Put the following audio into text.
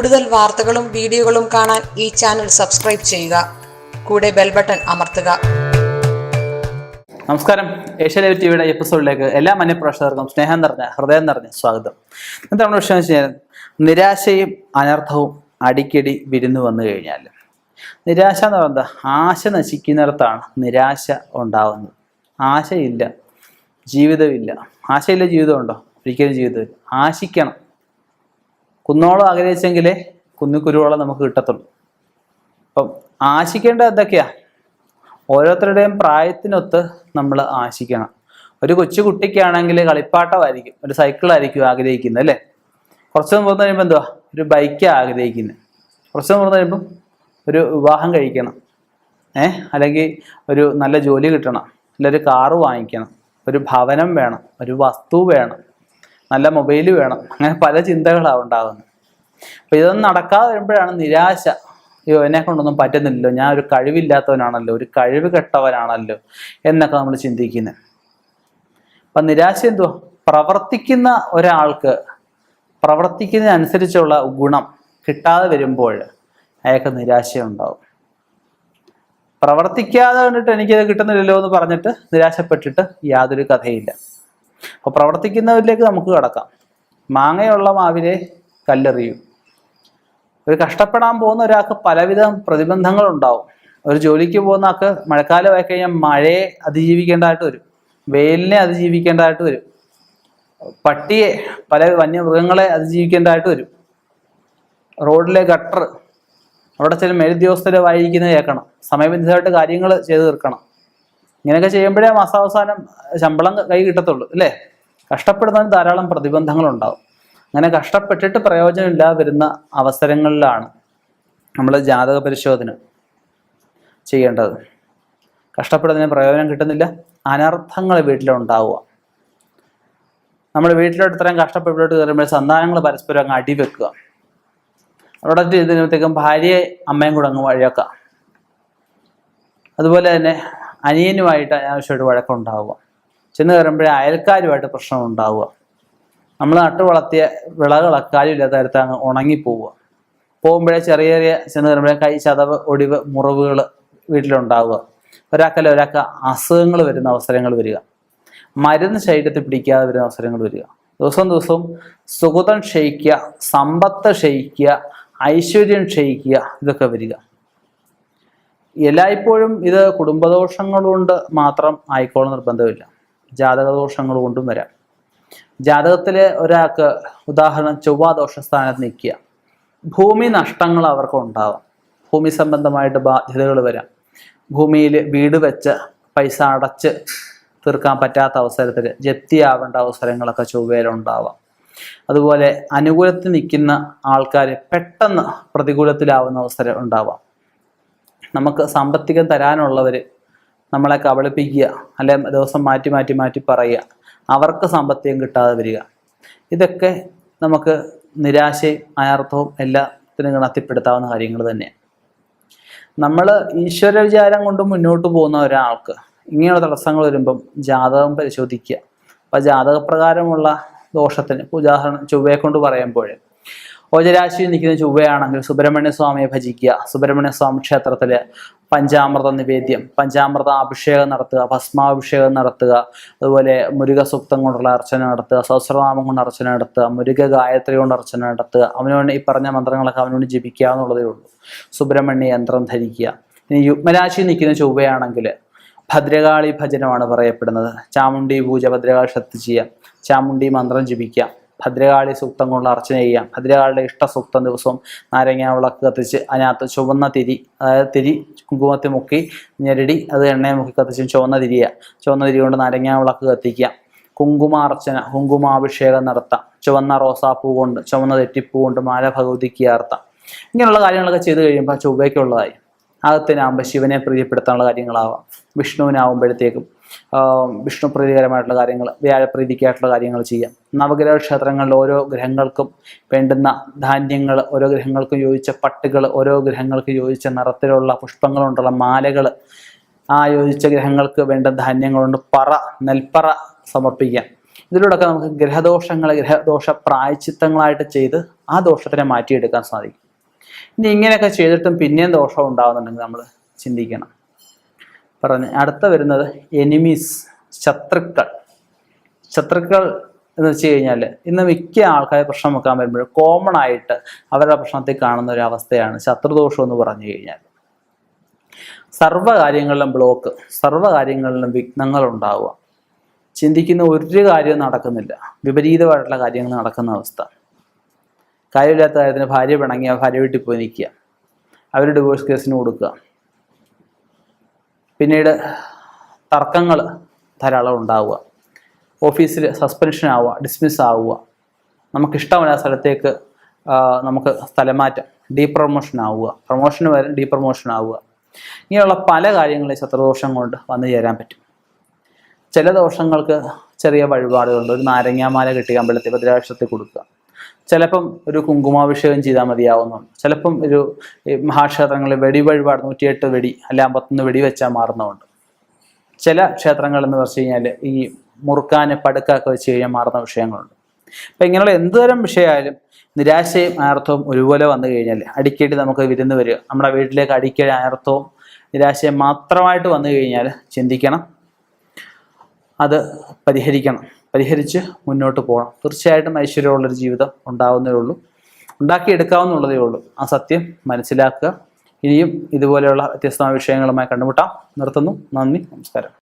കൂടുതൽ വാർത്തകളും വീഡിയോകളും കാണാൻ ഈ ചാനൽ സബ്സ്ക്രൈബ് ചെയ്യുക. കൂടെ ബെൽ ബട്ടൺ അമർത്തുക. നമസ്കാരം. ഏഷ്യ ലൈവ് ടിവിയുടെ എപ്പിസോഡിലേക്ക് എല്ലാ മന്യപ്രേക്ഷകർക്കും സ്നേഹം നിറഞ്ഞ ഹൃദയം നിറഞ്ഞ സ്വാഗതം. ഇന്നത്തെ നമ്മുടെ വിഷയം വെച്ച് കഴിഞ്ഞാൽ നിരാശയും അനർത്ഥവും അടിക്കടി വിരുന്നു വന്നു കഴിഞ്ഞാൽ. നിരാശ എന്ന് പറയുന്നത് ആശ നശിക്കുന്നിടത്താണ് നിരാശ ഉണ്ടാവുന്നത്. ആശയില്ല. ജീവിതമില്ല. ആശയില്ല ജീവിതമുണ്ടോ? ഒരിക്കലും ജീവിതമില്ല. ആശിക്കണം. കുന്നോളം ആഗ്രഹിച്ചെങ്കിലേ കുന്നിക്കുരുവോളം നമുക്ക് കിട്ടത്തുള്ളൂ. അപ്പം ആശിക്കേണ്ടത് എന്തൊക്കെയാ? ഓരോരുത്തരുടെയും പ്രായത്തിനൊത്ത് നമ്മൾ ആശിക്കണം. ഒരു കൊച്ചു കുട്ടിക്കാണെങ്കിൽ കളിപ്പാട്ടമായിരിക്കും ഒരു സൈക്കിളായിരിക്കും ആഗ്രഹിക്കുന്നത് അല്ലേ? കുറച്ച് മുമ്പ് കഴിയുമ്പോൾ എന്തുവാ? ഒരു ബൈക്ക് ആഗ്രഹിക്കുന്നത് കുറച്ച് മുമ്പ് കഴിയുമ്പം ഒരു വിവാഹം കഴിക്കണം. ഏ? അല്ലെങ്കിൽ ഒരു നല്ല ജോലി കിട്ടണം. അല്ലെങ്കിൽ ഒരു കാറ് വാങ്ങിക്കണം. ഒരു ഭവനം വേണം. ഒരു വസ്തു വേണം. നല്ല മൊബൈൽ വേണം. അങ്ങനെ പല ചിന്തകളാണ് ഉണ്ടാകുന്നത് അപ്പൊ ഇതൊന്നും നടക്കാതെ വരുമ്പോഴാണ് നിരാശ. അയ്യോ എന്നെ കൊണ്ടൊന്നും പറ്റുന്നില്ലല്ലോ. ഞാൻ ഒരു കഴിവില്ലാത്തവനാണല്ലോ. ഒരു കഴിവ് കെട്ടവനാണല്ലോ എന്നൊക്കെ നമ്മൾ ചിന്തിക്കുന്നത് അപ്പൊ നിരാശ എന്തുവാ? പ്രവർത്തിക്കുന്ന ഒരാൾക്ക് പ്രവർത്തിക്കുന്നതിനനുസരിച്ചുള്ള ഗുണം കിട്ടാതെ വരുമ്പോൾ അയാൾക്ക് നിരാശയുണ്ടാവും. പ്രവർത്തിക്കാതെ കണ്ടിട്ട് എനിക്കത് കിട്ടുന്നില്ലല്ലോ എന്ന് പറഞ്ഞിട്ട് നിരാശപ്പെട്ടിട്ട് യാതൊരു കഥയില്ല. അപ്പോൾ പ്രവർത്തിക്കുന്നവരിലേക്ക് നമുക്ക് കടക്കാം. മാങ്ങയുള്ള മാവിലെ കല്ലെറിയും. ഒരു കഷ്ടപ്പെടാൻ പോകുന്ന ഒരാൾക്ക് പലവിധ പ്രതിബന്ധങ്ങൾ ഉണ്ടാവും. ഒരു ജോലിക്ക് പോകുന്ന ആൾക്ക് മഴക്കാലമായി കഴിഞ്ഞാൽ മഴയെ അതിജീവിക്കേണ്ടതായിട്ട് വരും. വെയിലിനെ അതിജീവിക്കേണ്ടതായിട്ട് വരും. പട്ടിയെ പല വന്യമൃഗങ്ങളെ അതിജീവിക്കേണ്ടതായിട്ട് വരും. റോഡിലെ ഗട്ടർ അവിടെ ചില മേലുദ്യോഗസ്ഥരെ വായിക്കുന്നത് കേൾക്കണം. സമയബന്ധിതമായിട്ട് കാര്യങ്ങൾ ചെയ്തു തീർക്കണം. ഇങ്ങനെയൊക്കെ ചെയ്യുമ്പോഴേ മാസാവസാനം ശമ്പളം കൈ കിട്ടത്തുള്ളൂ അല്ലേ? കഷ്ടപ്പെടുന്നതിന് ധാരാളം പ്രതിബന്ധങ്ങൾ ഉണ്ടാവും അങ്ങനെ കഷ്ടപ്പെട്ടിട്ട് പ്രയോജനമില്ലാതെ വരുന്ന അവസരങ്ങളിലാണ് നമ്മൾ ജാതക പരിശോധന ചെയ്യേണ്ടത്. കഷ്ടപ്പെടുന്നതിന് പ്രയോജനം കിട്ടുന്നില്ല അനർത്ഥങ്ങൾ വീട്ടിലുണ്ടാവുക. നമ്മൾ വീട്ടിലോട്ട് ഇത്രയും കഷ്ടപ്പെട്ടിട്ട് കയറുമ്പോൾ സന്താനങ്ങൾ പരസ്പരം അങ്ങ് അടിവെക്കുക അവിടെ ഇതിനകത്തേക്കും ഭാര്യയെ അമ്മയും കൂടെ അങ്ങ് വഴിയാക്കുക അതുപോലെ തന്നെ അനിയനുമായിട്ട് അനാവശ്യമായിട്ട് വഴക്കുണ്ടാവുക. ചെന്ന് കയറുമ്പോഴേ അയൽക്കാരുമായിട്ട് പ്രശ്നം ഉണ്ടാവുക നമ്മൾ നട്ടു വളർത്തിയ വിളകളൊക്കെ കാര്യമില്ലാത്ത തരത്ത് അങ്ങ് ഉണങ്ങിപ്പോവുക. പോകുമ്പോഴേ ചെറിയ ചെറിയ ചെന്ന് കയറുമ്പോഴേ കൈ ചതവ് ഒടിവ് മുറിവുകൾ വീട്ടിലുണ്ടാവുക. ഒരാൾക്കല്ല ഒരാൾക്ക് അസുഖങ്ങൾ വരുന്ന അവസരങ്ങൾ വരിക. മരുന്ന് ശരീരത്തിൽ പിടിക്കാതെ വരുന്ന അവസരങ്ങൾ വരിക. ദിവസം ദിവസവും സുഗതം ക്ഷയിക്കുക സമ്പത്ത് ക്ഷയിക്കുക ഐശ്വര്യം ക്ഷയിക്കുക ഇതൊക്കെ വരിക. എല്ലായ്പ്പോഴും ഇത് കുടുംബദോഷങ്ങൾ കൊണ്ട് മാത്രം ആയിക്കോളും നിർബന്ധമില്ല ജാതക ജാതകദോഷങ്ങൾ കൊണ്ടും വരാം. ജാതകത്തിലെ ഒരാൾക്ക് ഉദാഹരണം ചൊവ്വ ദോഷസ്ഥാനത്ത് നിൽക്കുക. ഭൂമി നഷ്ടങ്ങൾ അവർക്ക് ഉണ്ടാവാം ഭൂമി സംബന്ധമായിട്ട് ബാധ്യതകൾ വരാം. ഭൂമിയിൽ വീട് വെച്ച് പൈസ അടച്ച് തീർക്കാൻ പറ്റാത്ത അവസരത്തിൽ ജപ്തിയാവേണ്ട അവസരങ്ങളൊക്കെ ചൊവ്വയിലുണ്ടാവാം. അതുപോലെ അനുകൂലത്തിൽ നിൽക്കുന്ന ആൾക്കാർ പെട്ടെന്ന് പ്രതികൂലത്തിലാവുന്ന അവസരം ഉണ്ടാവാം. നമുക്ക് സാമ്പത്തികം തരാനുള്ളവർ നമ്മളെ കബളിപ്പിക്കുക അല്ലെ ദിവസം മാറ്റി മാറ്റി മാറ്റി പറയുക അവർക്ക് സാമ്പത്തികം കിട്ടാതെ വരിക. ഇതൊക്കെ നമുക്ക് നിരാശയും അനർത്ഥവും എല്ലാത്തിനും ഗണത്തിപ്പെടുത്താവുന്ന കാര്യങ്ങൾ തന്നെയാണ്. നമ്മൾ ഈശ്വര വിചാരം കൊണ്ട് മുന്നോട്ട് പോകുന്ന ഒരാൾക്ക് ഇങ്ങനെയുള്ള തടസ്സങ്ങൾ വരുമ്പം ജാതകം പരിശോധിക്കുക. അപ്പം ജാതകപ്രകാരമുള്ള ദോഷത്തിന് ഉദാഹരണം ചൊവ്വയെ കൊണ്ട് പറയുമ്പോൾ ഓജരാശിയിൽ നിൽക്കുന്ന ചൊവ്വയാണെങ്കിൽ സുബ്രഹ്മണ്യ സ്വാമിയെ ഭജിക്കുക. സുബ്രഹ്മണ്യ സ്വാമി ക്ഷേത്രത്തിൽ പഞ്ചാമൃത നിവേദ്യം പഞ്ചാമൃത അഭിഷേകം നടത്തുക ഭസ്മാഭിഷേകം നടത്തുക അതുപോലെ മുരുക സൂക്തം കൊണ്ടുള്ള അർച്ചന നടത്തുക സഹസ്രനാമം കൊണ്ട് അർച്ചന നടത്തുക മുരുക ഗായത്രി കൊണ്ട് അർച്ചന നടത്തുക. അവനോട് ഈ പറഞ്ഞ മന്ത്രങ്ങളൊക്കെ അവനോട് ജപിക്കുക എന്നുള്ളതേ ഉള്ളൂ. സുബ്രഹ്മണ്യ യന്ത്രം ധരിക്കുക. ഇനി യുഗ്മരാശിയിൽ നിൽക്കുന്ന ചൊവ്വയാണെങ്കിൽ ഭദ്രകാളി ഭജനമാണ് പറയപ്പെടുന്നത്. ചാമുണ്ടി പൂജ ഭദ്രകാളി ശക്തി ചെയ്യുക. ചാമുണ്ടി മന്ത്രം ജപിക്കാം ഭദ്രകാളി സൂക്തം കൊണ്ട് അർച്ചന ചെയ്യാം. ഭദ്രകാളിയുടെ ഇഷ്ട സൂക്തം ദിവസവും നാരങ്ങ വിളക്ക് കത്തിച്ച് അതിനകത്ത് ചുവന്ന തിരി അതായത് തിരി കുങ്കുമത്തിൽ മുക്കി ഞെരടി അത് എണ്ണയെ മുക്കി കത്തിച്ച് ചുവന്ന തിരിയ ചുവന്ന തിരി കൊണ്ട് നാരങ്ങ വിളക്ക് കത്തിക്കാം കുങ്കുമാർച്ചന കുങ്കുമാഭിഷേകം നടത്താം. ചുവന്ന റോസാപ്പൂ കൊണ്ട് ചുവന്ന തെറ്റിപ്പൂ കൊണ്ട് മാല ഭഗവതിക്ക് ചേർത്താം ഇങ്ങനെയുള്ള കാര്യങ്ങളൊക്കെ ചെയ്തു കഴിയുമ്പോൾ ചൊവ്വയ്ക്കുള്ളതായി. അകത്തിനാകുമ്പോൾ ശിവനെ പ്രീതിപ്പെടുത്താനുള്ള കാര്യങ്ങളാവാം. വിഷ്ണുവിനാവുമ്പോഴത്തേക്കും വിഷ്ണു പ്രീതികരമായിട്ടുള്ള കാര്യങ്ങൾ വ്യാഴപ്രീതിക്കായിട്ടുള്ള കാര്യങ്ങൾ ചെയ്യാം. നവഗ്രഹ ക്ഷേത്രങ്ങളിൽ ഓരോ ഗ്രഹങ്ങൾക്കും വേണ്ടുന്ന ധാന്യങ്ങൾ ഓരോ ഗ്രഹങ്ങൾക്കും യോജിച്ച പട്ടുകൾ ഓരോ ഗ്രഹങ്ങൾക്ക് യോജിച്ച നിറത്തിലുള്ള പുഷ്പങ്ങൾ കൊണ്ടുള്ള മാലകൾ. ആ യോജിച്ച ഗ്രഹങ്ങൾക്ക് വേണ്ട ധാന്യങ്ങളുണ്ട്. പറ നെൽപ്പറ സമർപ്പിക്കാം. ഇതിലൂടെയൊക്കെ നമുക്ക് ഗ്രഹദോഷങ്ങൾ ഗ്രഹദോഷ പ്രായച്ചിത്തങ്ങളായിട്ട് ചെയ്ത് ആ ദോഷത്തിനെ മാറ്റിയെടുക്കാൻ സാധിക്കും. ഇനി ഇങ്ങനെയൊക്കെ ചെയ്തിട്ടും പിന്നെയും ദോഷം ഉണ്ടാകുന്നുണ്ടെങ്കിൽ നമ്മൾ ചിന്തിക്കണം. പറഞ്ഞ് അടുത്ത വരുന്നത് എനിമീസ് ശത്രുക്കൾ. ശത്രുക്കൾ എന്ന് വെച്ച് കഴിഞ്ഞാൽ ഇന്ന് മിക്ക ആൾക്കാരെ പ്രശ്നം വെക്കാൻ വരുമ്പോൾ കോമൺ ആയിട്ട് അവരുടെ പ്രശ്നത്തിൽ കാണുന്ന ഒരു അവസ്ഥയാണ് ശത്രുദോഷം എന്ന് പറഞ്ഞു കഴിഞ്ഞാൽ സർവ കാര്യങ്ങളിലും ബ്ലോക്ക് സർവ കാര്യങ്ങളിലും വിഘ്നങ്ങൾ ഉണ്ടാവുക. ചിന്തിക്കുന്ന ഒരു കാര്യവും നടക്കുന്നില്ല. വിപരീതമായിട്ടുള്ള കാര്യങ്ങൾ നടക്കുന്ന അവസ്ഥ. കാര്യമില്ലാത്ത കാര്യത്തിന് ഭാര്യ പിണങ്ങിയ ഭാര്യ വീട്ടിൽ പോയി നിൽക്കുക. അവർ ഡിവോഴ്സ് കേസിന് കൊടുക്കുക. പിന്നീട് തർക്കങ്ങൾ ധാരാളം ഉണ്ടാവുക. ഓഫീസിൽ സസ്പെൻഷൻ ആവുക ഡിസ്മിസ് ആവുക. നമുക്കിഷ്ടമല്ല സ്ഥലത്തേക്ക് നമുക്ക് സ്ഥലമാറ്റം ഡീ പ്രൊമോഷൻ ആവുക. പ്രൊമോഷന് വരെ ഡീ പ്രൊമോഷൻ ആവുക. ഇങ്ങനെയുള്ള പല കാര്യങ്ങളും ശത്രുദോഷം കൊണ്ട് വന്നു ചേരാൻ പറ്റും. ചില ദോഷങ്ങൾക്ക് ചെറിയ വഴിപാടുകളുണ്ട്. ഒരു നാരങ്ങാമാല കെട്ടി അമ്പലത്തിൽ ഭദ്രാക്ഷത്തിൽ കൊടുക്കുക. ചിലപ്പം ഒരു കുങ്കുമാഭിഷേകം ചെയ്താൽ മതിയാവുന്നു. ചിലപ്പം ഒരു മഹാക്ഷേത്രങ്ങളിൽ വെടി വഴിപാട് നൂറ്റിയെട്ട് വെടി അല്ല അമ്പത്തൊന്ന് വെടി വെച്ചാൽ മാറുന്നതുണ്ട്. ചില ക്ഷേത്രങ്ങൾ എന്ന് വെച്ച് കഴിഞ്ഞാൽ ഈ മുറുക്കാന് പടുക്കൊക്കെ വെച്ച് കഴിഞ്ഞാൽ മാറുന്ന വിഷയങ്ങളുണ്ട്. അപ്പം ഇങ്ങനെയുള്ള എന്തുതരം വിഷയമായാലും നിരാശയും അനർത്ഥവും ഒരുപോലെ വന്നു കഴിഞ്ഞാൽ അടിക്കടി നമുക്ക് വിരുന്ന് വരിക. നമ്മുടെ വീട്ടിലേക്ക് അടിക്കടി അനർത്ഥവും നിരാശയും മാത്രമായിട്ട് വന്നു കഴിഞ്ഞാൽ ചിന്തിക്കണം. അത് പരിഹരിക്കണം. പരിഹരിച്ച് മുന്നോട്ട് പോകണം. തീർച്ചയായിട്ടും ഐശ്വര്യമുള്ളൊരു ജീവിതം ഉണ്ടാവുന്നതേ ഉള്ളൂ. ഉണ്ടാക്കിയെടുക്കാവുന്നുള്ളതേ ഉള്ളൂ. ആ സത്യം മനസ്സിലാക്കുക. ഇനിയും ഇതുപോലെയുള്ള വ്യത്യസ്തമായ വിഷയങ്ങളുമായി കണ്ടുമുട്ടാം. നിർത്തുന്നു. നന്ദി. നമസ്കാരം.